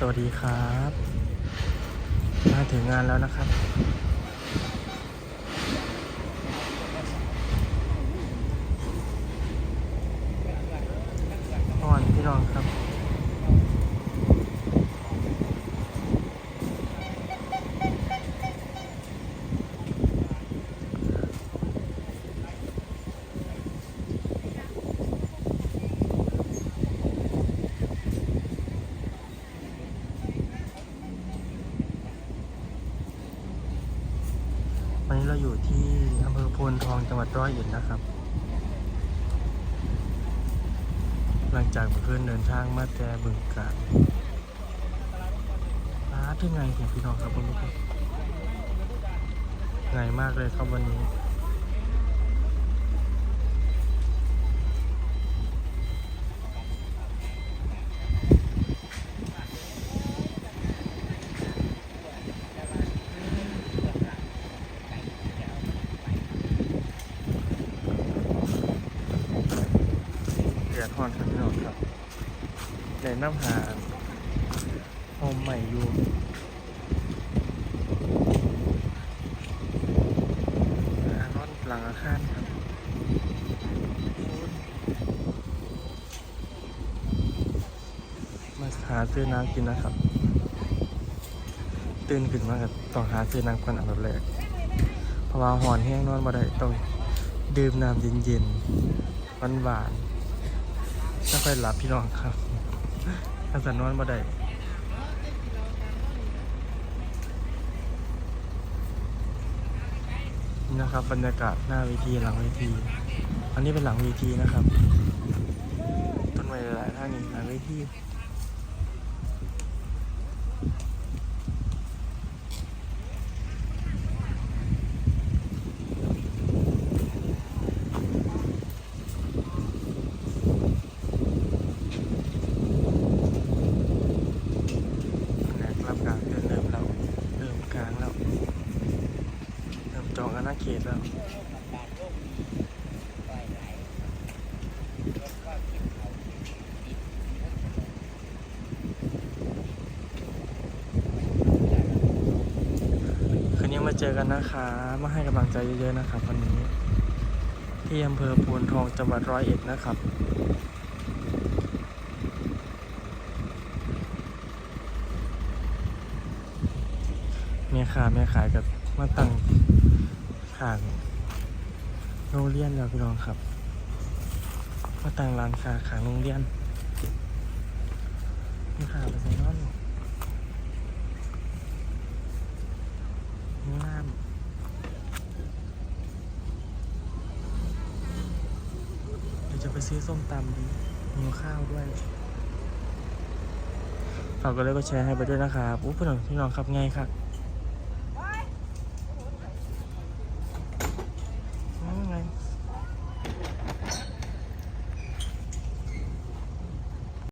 สวัสดีครับ มาถึงงานแล้วนะครับ อ่อนพี่น้องครับ นี้เราอยู่ที่อำเภอโพนทองจังหวัดร้อยเอ็ดนะครับ หลังจากเมื่อคืนเดินทางมาแต่บึงกาฬร้านที่ไงเห็นพี่น้องครับคุณผู้ชมไงมากเลยครับวันนี้ ดือดร้อนครับพี่น้องครับในน้ำหาโฮมใหม่อยู่ร้อนหลังอาคารครับมาหาซื้อน้ำกินนะครับ ตื่นขึ้นมากับต้องหาซื้อน้ำก่อนอันดับแรกเพราะว่าหอนแห้งนอนบ่ได้ต้องดื่มน้ำเย็นๆหวานๆ ไม่ค่อยหลับพี่น้องครับถ้าสันนอนบ่ได้นะครับ บรรยากาศหน้าเวทีหลังเวที อันนี้เป็นหลังเวทีนะครับ ต้นไม้หลายท่างนี่หลังเวทีแหนกรับการเดินเริ่มแล้วเริ่มกลางแล้วเริ่มจองอาณา เขตแล้วคืนนี้มาเจอกันนะคะ มาให้กำลังใจเยอะๆนะครับวันนี้ ที่อำเภอโพนทองจังหวัดร้อยเอ็ดนะครับแม่ค้าแม่ขายกับมาตั้ง ขางโรงเรียนแล้วพี่น้องครับมาตั้งร้านค้าขางโรงเรียนม่ค้าไปใส่นอนงามเดี๋ยวจะไปซื้อส้มตำดีมีข้าวด้วย ฝากกดไลค์กดแชร์ให้ไปด้วยนะครับอู้พี่น้องพี่น้องครับไงครับ